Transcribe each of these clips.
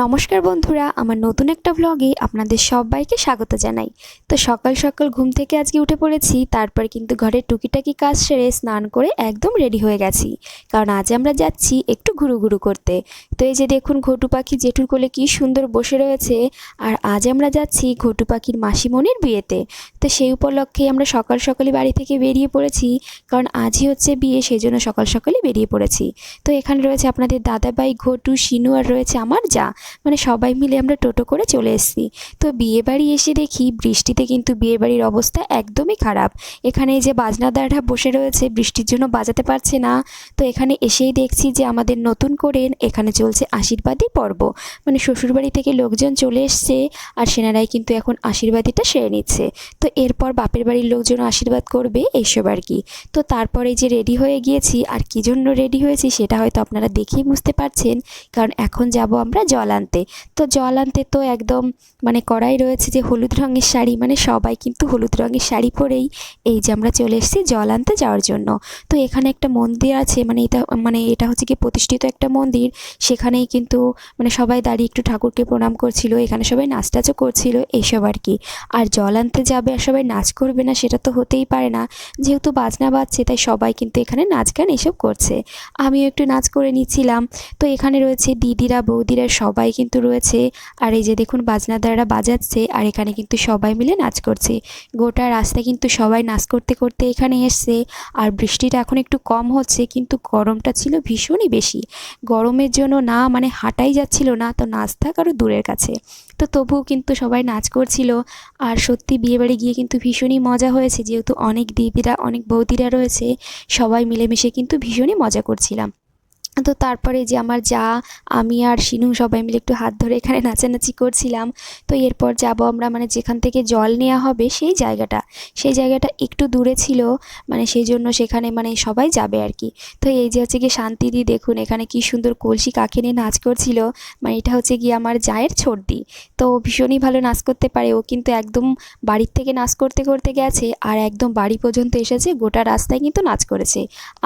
নমস্কার বন্ধুরা, আমার নতুন একটা ব্লগে আপনাদের সবাইকে স্বাগত জানাই। তো সকাল সকাল ঘুম থেকে আজকে উঠে পড়েছি, তারপর কিন্তু ঘরের টুকিটাকি কাজ সেরে স্নান করে একদম রেডি হয়ে গেছি। কারণ আজ আমরা যাচ্ছি একটু ঘুরু ঘুরু করতে। তো এই যে দেখুন, ঘটু পাখি জেঠুর কোলে কী সুন্দর বসে রয়েছে, আর আজ আমরা যাচ্ছি ঘটু পাখির মাসিমণির বিয়েতে। তো সেই উপলক্ষে আমরা সকাল সকালই বাড়ি থেকে বেরিয়ে পড়েছি, কারণ আজই হচ্ছে বিয়ে সেই জন্য সকাল সকালই বেরিয়ে পড়েছি। তো এখানে রয়েছে আপনাদের দাদাভাই ঘটু, শিনু, আর রয়েছে আমার যা। মানে সবাই মিলে আমরা টোটো করে চলে এসেছি। তো বিয়ে বাড়ি এসে দেখি বৃষ্টিতে কিন্তু বিয়ে বাড়ির অবস্থা একদমই খারাপ। এখানে যে বাজনাদাররা বসে রয়েছে বৃষ্টির জন্য বাজাতে পারছে না। তো এখানে এসেই দেখছি যে আমাদের নতুন করে এখানে চলছে আশীর্বাদী পর্ব। মানে শ্বশুরবাড়ি থেকে লোকজন চলে এসছে আর সেনারাই কিন্তু এখন আশীর্বাদীটা সেরে নিচ্ছে। তো এরপর বাপের বাড়ির লোকজন আশীর্বাদ করবে এইসব আর কি। তো তারপরে যে রেডি হয়ে গিয়েছি আর কী জন্য রেডি হয়েছি সেটা হয়তো আপনারা দেখেই বুঝতে পারছেন। কারণ এখন যাব আমরা জল আনতে। তো জল আনতে তো একদম মানে কড়াই রয়েছে যে হলুদ রঙের শাড়ি মানে সবাই কিন্তু হলুদ রঙের শাড়ি পরেই এই যে আমরা চলে এসেছি জল আনতে যাওয়ার জন্য। তো এখানে একটা মন্দির আছে মানে এটা মানে এটা হচ্ছে কি প্রতিষ্ঠিত একটা মন্দির। সেখানেই কিন্তু মানে সবাই দাঁড়িয়ে একটু ঠাকুরকে প্রণাম করছিল, এখানে সবাই নাচ টাচও করছিল, এইসব আর কি। আর জল আনতে যাবে আর সবাই নাচ করবে না, সেটা তো হতেই পারে না। যেহেতু বাজনা বাজছে, তাই সবাই কিন্তু এখানে নাচ গান এসব করছে। আমিও একটু নাচ করে নিচ্ছিলাম। তো এখানে রয়েছে দিদিরা, বৌদিরা সবাই কিন্তু রয়েছে। আর এই যে দেখুন, বাজনা বাজনাদাররা বাজাচ্ছে। আর এখানে কিন্তু সবাই মিলে নাচ করছে। গোটা রাস্তা কিন্তু সবাই নাচ করতে করতে এখানে এসছে। আর বৃষ্টিটা এখন একটু কম হচ্ছে, কিন্তু গরমটা ছিল ভীষণই বেশি। গরমের জন্য না মানে হাঁটাই যাচ্ছিল না, তো নাচ থাক আরও দূরের কাছে। তো তবুও কিন্তু সবাই নাচ করছিল। আর সত্যি বিয়েবাড়ি গিয়ে কিন্তু ভীষণই মজা হয়েছে। যেহেতু অনেক দিদিরা অনেক বৌদিরা রয়েছে, সবাই মিলেমিশে কিন্তু ভীষণই মজা করছিলাম। তো তারপরে যে আমার যা, আমি আর শিনু সবাই মিলে একটু হাত ধরে এখানে নাচানাচি করছিলাম। তো এরপর যাব আমরা মানে যেখান থেকে জল নেওয়া হবে সেই জায়গাটা। সেই জায়গাটা একটু দূরে ছিল মানে সেই জন্য সেখানে মানে সবাই যাবে আর কি। তো এই যে হচ্ছে গিয়ে শান্তিদি দেখুন এখানে কি সুন্দর কলসি কাকে নিয়ে নাচ করছিল। মানে এটা হচ্ছে গিয়ে আমার জায়ের ছোটদি তো ভীষণই ভালো নাচ করতে পারে। ও কিন্তু একদম বাড়ির থেকে নাচ করতে করতে গেছে আর একদম বাড়ি পর্যন্ত এসেছে। গোটা রাস্তায় কিন্তু নাচ করেছে।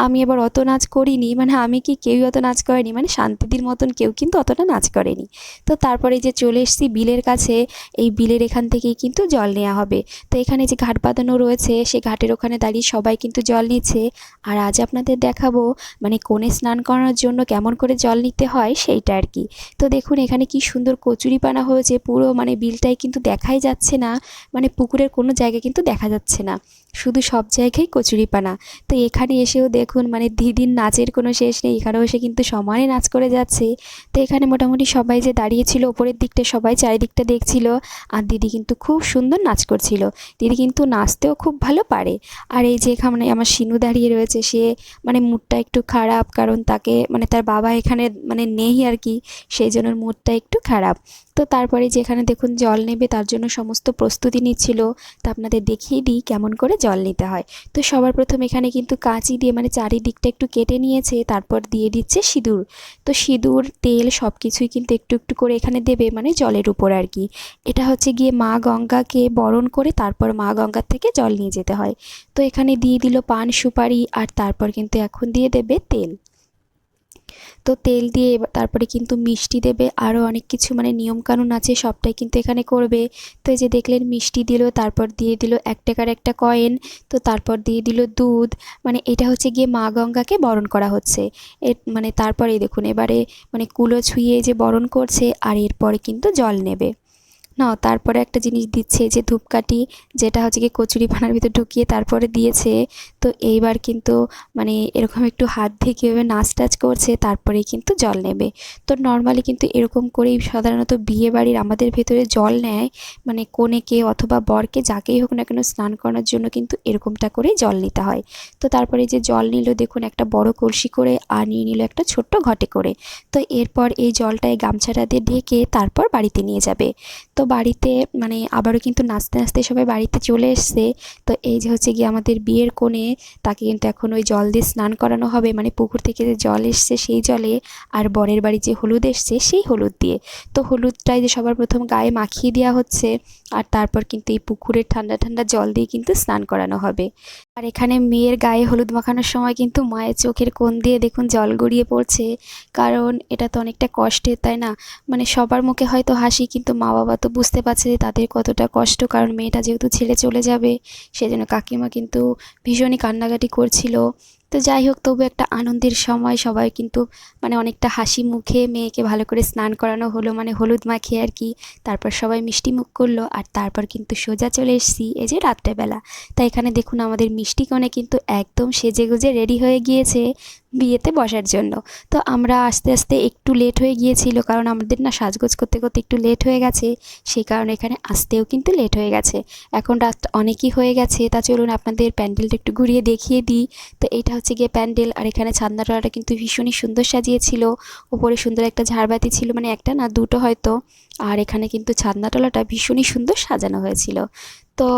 আমি এবার অত নাচ করিনি মানে আমি কি কেউই অত নাচ করেনি মানে শান্তিদির মতন কেউ কিন্তু অতটা নাচ করেনি। তো তারপরে যে চলে এসেছি বিলের কাছে, এই বিলের এখান থেকেই কিন্তু জল নেওয়া হবে। তো এখানে যে ঘাট বাঁধানো রয়েছে, সেই ঘাটের ওখানে দাঁড়িয়ে সবাই কিন্তু জল নিচ্ছে। আর আজ আপনাদের দেখাবো মানে কোণে স্নান করানোর জন্য কেমন করে জল নিতে হয় সেইটা আর কি। তো দেখুন এখানে কি সুন্দর কচুরি পানা হয়েছে, পুরো মানে বিলটাই কিন্তু দেখাই যাচ্ছে না মানে পুকুরের কোনো জায়গা কিন্তু দেখা যাচ্ছে না। শুধু সব জায়গায় কচুরিপানা। তো এখানে এসেও দেখুন মানে দিদির নাচের কোনো শেষ নেই, এখানেও এসে কিন্তু সমানে নাচ করে যাচ্ছে। তো এখানে মোটামুটি সবাই যে দাঁড়িয়েছিল, ওপরের দিকটা সবাই চারিদিকটা দেখছিল। আর দিদি কিন্তু খুব সুন্দর নাচ করছিল। দিদি কিন্তু নাচতেও খুব ভালো পারে। আর এই যে এখানে আমার সিনু দাঁড়িয়ে রয়েছে, সে মানে মুডটা একটু খারাপ, কারণ তাকে মানে তার বাবা এখানে মানে নেই আর কি, সেই জন্য মুডটা একটু খারাপ। তো তারপরে যেখানে দেখুন জল নেবে তার জন্য সমস্ত প্রস্তুতি নিচ্ছিল। তা আপনাদের দেখিয়ে দিই কেমন করে জল নিতে হয়। তো সবার প্রথম এখানে কিন্তু কাঁচি দিয়ে মানে চারিদিকটা একটু কেটে নিয়েছে, তারপর দিয়ে দিচ্ছে সিঁদুর। তো সিঁদুর, তেল সব কিছুই কিন্তু একটু একটু করে এখানে দেবে মানে জলের উপর আর কি। এটা হচ্ছে গিয়ে মা গঙ্গাকে বরণ করে তারপর মা গঙ্গার থেকে জল নিয়ে যেতে হয়। তো এখানে দিয়ে দিল পান সুপারি আর তারপর কিন্তু এখন দিয়ে দেবে তেল। তো তেল দিয়ে তারপরে কিন্তু মিষ্টি দেবে। আরও অনেক কিছু মানে নিয়মকানুন আছে, সবটাই কিন্তু এখানে করবে। তো এই যে দেখলেন, মিষ্টি দিল, তারপর দিয়ে দিল এক টাকার একটা কয়েন তো তারপর দিয়ে দিল দুধ। মানে এটা হচ্ছে গিয়ে মা গঙ্গাকে বরণ করা হচ্ছে। এর মানে তারপরে দেখুন, এবারে মানে কুলো ছুঁয়ে যে বরণ করছে, আর এরপরে কিন্তু জল নেবে। না তারপরে একটা জিনিস দিচ্ছে, যে ধূপকাঠি, যেটা হচ্ছে কি কচুরি পানার ভিতর ঢুকিয়ে তারপরে দিয়েছে। তো এইবার কিন্তু মানে এরকম একটু হাত দিয়ে কীভাবে নাচ টাচ করছে তারপরেই কিন্তু জল নেবে। তো নর্মালি কিন্তু এরকম করেই সাধারণত বিয়ে বাড়ির আমাদের ভেতরে জল নেয়। মানে কনেকে অথবা বরকে যাকেই হোক না কেন স্নান করানোর জন্য কিন্তু এরকমটা করেই জল নিতে হয়। তো তারপরে যে জল নিল, দেখুন একটা বড় কলসি করে আর নিয়ে নিল একটা ছোট্ট ঘটে করে। তো এরপর এই জলটায় গামছাটা দিয়ে ঢেকে তারপর বাড়িতে নিয়ে যাবে। তো বাড়িতে মানে আবারও কিন্তু নাচতে নাচতে সবাই বাড়িতে চলে এসছে। তো এই যে হচ্ছে গিয়ে আমাদের বিয়ের কোণে তাকে কিন্তু এখন ওই জল দিয়ে স্নান করানো হবে। মানে পুকুর থেকে যে জল এসছে সেই জলে আর বরের বাড়ি যে হলুদ এসছে সেই হলুদ দিয়ে। তো হলুদটাই যে সবার প্রথম গায়ে মাখিয়ে দেওয়া হচ্ছে আর তারপর কিন্তু এই পুকুরের ঠান্ডা ঠান্ডা জল দিয়ে কিন্তু স্নান করানো হবে। আর এখানে মেয়ের গায়ে হলুদ মাখানোর সময় কিন্তু মায়ের চোখের কোণ দিয়ে দেখুন জল গড়িয়ে পড়ছে। কারণ এটা তো অনেকটা কষ্টের, তাই না? মানে সবার মুখে হয়তো হাসি, কিন্তু মা বাবা তো বুঝতে পারছে যে তাদের কতটা কষ্ট, কারণ মেয়েটা যেহেতু ছেড়ে চলে যাবে, সেজন্য কাকিমা কিন্তু ভীষণই কান্নাকাটি করছিল। তো যাই হোক, তবু একটা আনন্দের সময় সবাই কিন্তু মানে অনেকটা হাসি মুখে মেয়েকে ভালো করে স্নান করানো হলো মানে হলুদ মাখিয়ে আর কি। তারপর সবাই মিষ্টি মুখ করল, আর তারপর কিন্তু সোজা চলে এসেছি এই যে রাত্রেবেলা। তাই এখানে দেখুন আমাদের মিষ্টি কনে কিন্তু একদম সেজে গুজে রেডি হয়ে গিয়েছে। বিয়েতে বসার জন্য। তো আমরা আস্তে আস্তে একটু লেট হয়ে গিয়েছিল, কারণ আমাদের না সাজগোজ করতে করতে একটু লেট হয়ে গেছে, সেই কারণে এখানে আসতেও কিন্তু লেট হয়ে গেছে। এখন রাত অনেকই হয়ে গেছে, তা চলুন আপনাদের প্যান্ডেলটা একটু ঘুরিয়ে দেখিয়ে দিই। তো এটা হচ্ছে গিয়ে প্যান্ডেল, আর এখানে ছাদনাটাটা কিন্তু ভীষণই সুন্দর সাজিয়েছিল। ওপরে সুন্দর একটা ঝাড়বাতি ছিল মানে একটা না, দুটো হয়তো। আর এখানে কিন্তু ছাদনাতলাটা ভীষণই সুন্দর সাজানো হয়েছিল। তো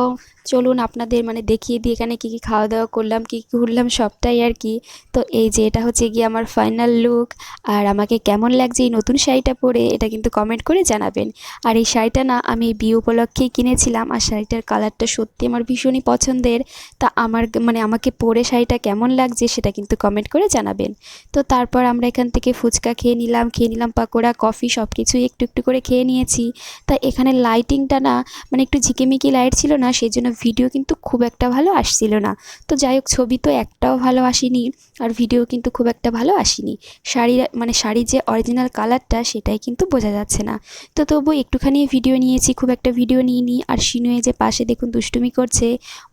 চলুন আপনাদের মানে দেখিয়ে দিই, এখানে কী কী খাওয়া দাওয়া করলাম, কী কী ঘুরলাম সবটাই আর কি। তো এই যে এটা হচ্ছে গিয়ে আমার ফাইনাল লুক আর আমাকে কেমন লাগছে এই নতুন শাড়িটা পরে, এটা কিন্তু কমেন্ট করে জানাবেন। আর এই শাড়িটা না, আমি বিয়ে উপলক্ষেই কিনেছিলাম, আর শাড়িটার কালারটা সত্যি আমার ভীষণই পছন্দের। তা আমার মানে আমাকে পরে শাড়িটা কেমন লাগছে, সেটা কিন্তু কমেন্ট করে জানাবেন। তো তারপর আমরা এখান থেকে ফুচকা খেয়ে নিলাম খেয়ে নিলাম পাকোড়া, কফি সব কিছুই একটু একটু করে খেয়ে নিয়েছি। তা এখানে লাইটিংটা না মানে একটু ঝিকিমিকি লাইট ছিল না, সেই জন্য ভিডিও কিন্তু খুব একটা ভালো আসছিল না। তো যাই হোক, ছবি তো একটাও ভালো আসেনি আর ভিডিও কিন্তু খুব একটা ভালো আসেনি। শাড়ির মানে শাড়ির যে অরিজিনাল কালারটা সেটাই কিন্তু বোঝা যাচ্ছে না। তো তবু একটুখানি ভিডিও নিয়েছি, খুব একটা ভিডিও নিইনি। আর সিনুয়ে যে পাশে দেখুন দুষ্টুমি করছে,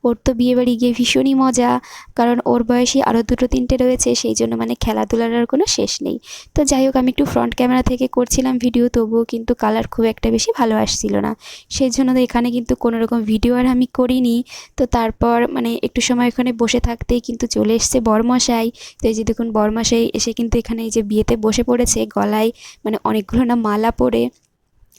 ওর তো বিয়েবাড়ি গিয়ে ভীষণই মজা, কারণ ওর বয়সী আরও দুটো তিনটে রয়েছে, সেই জন্য মানে খেলাধুলার আর কোনো শেষ নেই। তো যাই হোক, আমি একটু ফ্রন্ট ক্যামেরা থেকে করছিলাম ভিডিও তবুও কিন্তু কালার খুব একটা বেশি ভালো আসছিল না। সেই জন্য এখানে কিন্তু কোনো রকম ভিডিও আর আমি করিনি। তো তারপর মানে একটু সময় ওখানে বসে থাকতেই কিন্তু চলে এসছে বরমশাই। তো এই যে দেখুন বরমশাই এসে কিন্তু এখানে এই যে বিয়েতে বসে পড়েছে, গলায় মানে অনেকগুলো না মালা পরে।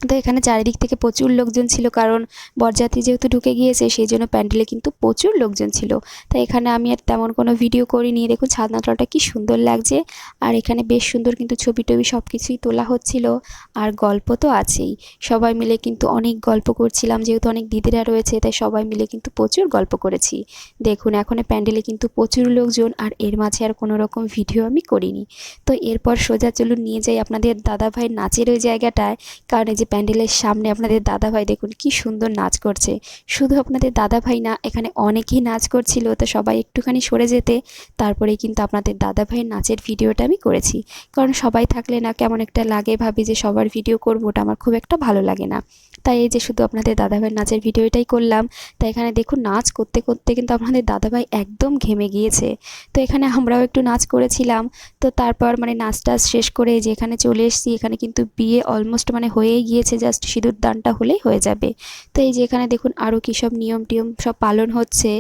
তো এখানে চারিদিক থেকে প্রচুর লোকজন ছিল, কারণ বরযাত্রী যেহেতু ঢুকে গিয়েছে, সেই জন্য প্যান্ডেলে কিন্তু প্রচুর লোকজন ছিল। তাই এখানে আমি আর তেমন কোনো ভিডিও করিনি। দেখুন ছাদনাতলাটা কি সুন্দর লাগছে। আর এখানে বেশ সুন্দর কিন্তু ছবি টবি সব কিছুই তোলা হচ্ছিল। আর গল্প তো আছেই। সবাই মিলে কিন্তু অনেক গল্প করছিলাম, যেহেতু অনেক দিদিরা রয়েছে, তাই সবাই মিলে কিন্তু প্রচুর গল্প করেছি। দেখুন, এখন প্যান্ডেলে কিন্তু প্রচুর লোকজন, আর এর মাঝে আর কোনো রকম ভিডিও আমি করিনি। তো এরপর সোজা চলুন, নিয়ে যাই আপনাদের দাদা দাদাভাই নাচের ওই জায়গাটায়। কারণ যে প্যান্ডেলের সামনে আপনাদের দাদাভাই দেখুন কি সুন্দর নাচ করছে। শুধু আপনাদের দাদাভাই না, এখানে অনেকেই নাচ করছিল, তো সবাই একটুখানি সরে যেতে। তারপরে কিন্তু আপনাদের দাদাভাইয়ের নাচের ভিডিওটা আমি করেছি। কারণ সবাই থাকলে না কেমন একটা লাগে ভাবি যে সবার ভিডিও করব, ওটা আমার খুব একটা ভালো লাগে না। তাই এই যে শুধু আপনাদের দাদাভাইয়ের নাচের ভিডিওটাই করলাম তাই এখানে দেখুন নাচ করতে করতে কিন্তু আপনাদের দাদাভাই একদম ঘেমে গিয়েছে। তো এখানে আমরাও একটু নাচ করেছিলাম, তো তারপর মানে নাচ টাচ শেষ করে যে এখানে চলে এসেছি, এখানে কিন্তু বিয়ে অলমোস্ট মানে হয়েই গিয়েছে জাস্ট সিঁদুর দানটা হলেই হয়ে যাবে। তো এই যে এখানে দেখুন আরও কী সব নিয়ম টিয়ম সব পালন হচ্ছে,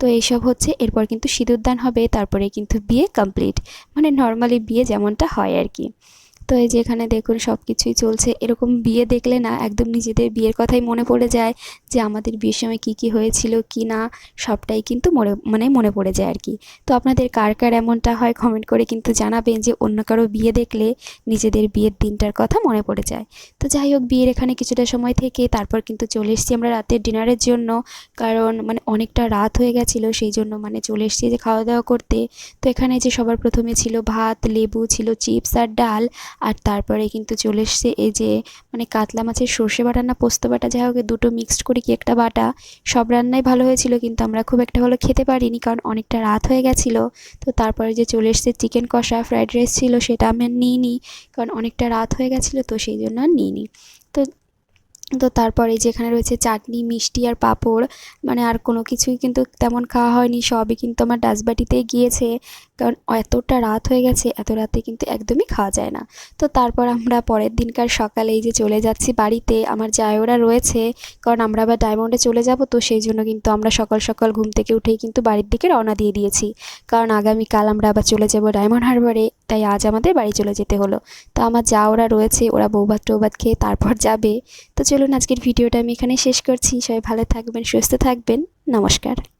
তো এইসব হচ্ছে, এরপর কিন্তু সিঁদুর দান হবে, তারপরে কিন্তু বিয়ে কমপ্লিট মানে নর্মালি বিয়ে যেমনটা হয় আর কি। তো এই যে এখানে দেখুন সব কিছুই চলছে। এরকম বিয়ে দেখলে না একদম নিজেদের বিয়ের কথাই মনে পড়ে যায় যে আমাদের বিয়ের সময় কী কী হয়েছিল, কি না, সবটাই কিন্তু মনে মানে মনে পড়ে যায় আর কি। তো আপনাদের কার কার এমনটা হয় কমেন্ট করে কিন্তু জানাবেন যে অন্য কারও বিয়ে দেখলে নিজেদের বিয়ের দিনটার কথা মনে পড়ে যায়। তো যাই হোক, বিয়ের এখানে কিছুটা সময় থেকে তারপর কিন্তু চলে এসেছি আমরা রাতের ডিনারের জন্য। কারণ মানে অনেকটা রাত হয়ে গেছিল, সেই জন্য মানে চলে এসেছি যে খাওয়া দাওয়া করতে। তো এখানে যে সবার প্রথমে ছিল ভাত, লেবু, ছিল চিপস আর ডাল। আর তারপরে কিন্তু চলে এসছে এই যে মানে কাতলা মাছের সর্ষে বাটা না পোস্ত বাটা, যাই হোক দুটো মিক্সড করে কি একটা বাটা। সব রান্নাই ভালো হয়েছিল, কিন্তু আমরা খুব একটা ভালো খেতে পারিনি, কারণ অনেকটা রাত হয়ে গেছিল। তো তারপরে যে চলে এসছে চিকেন কষা ফ্রাইড রাইস ছিল, সেটা আমি নিই নিইনি, কারণ অনেকটা রাত হয়ে গেছিল, তো সেই জন্য আর নিইনি। তো তো তারপরে যেখানে রয়েছে চাটনি, মিষ্টি আর পাঁপড় মানে আর কোনো কিছুই কিন্তু তেমন খাওয়া হয়নি, সবই কিন্তু আমার ডাসবাটিতেই গিয়েছে। কারণ এতটা রাত হয়ে গেছে, এত রাতে কিন্তু একদমই খাওয়া যায় না। তো তারপর আমরা পরের দিনকার সকালে এই যে চলে যাচ্ছি বাড়িতে, আমার জায়ওরা রয়েছে, কারণ আমরা আবার ডায়মন্ডে চলে যাব, তো সেই জন্য কিন্তু আমরা সকাল সকাল ঘুম থেকে উঠেই কিন্তু বাড়ির দিকে রওনা দিয়ে দিয়েছি। কারণ আগামীকাল আমরা আবার চলে যাব ডায়মন্ড হারবারে। তাই আজ আমাদের বাড়ি চলে যেতে হলো। তো আমার যা ওরা রয়েছে, ওরা বৌভাত টৌভাত খেয়ে তারপর যাবে। তো চলুন আজকের ভিডিওটা আমি এখানে শেষ করছি। সবাই ভালো থাকবেন, সুস্থ থাকবেন। নমস্কার।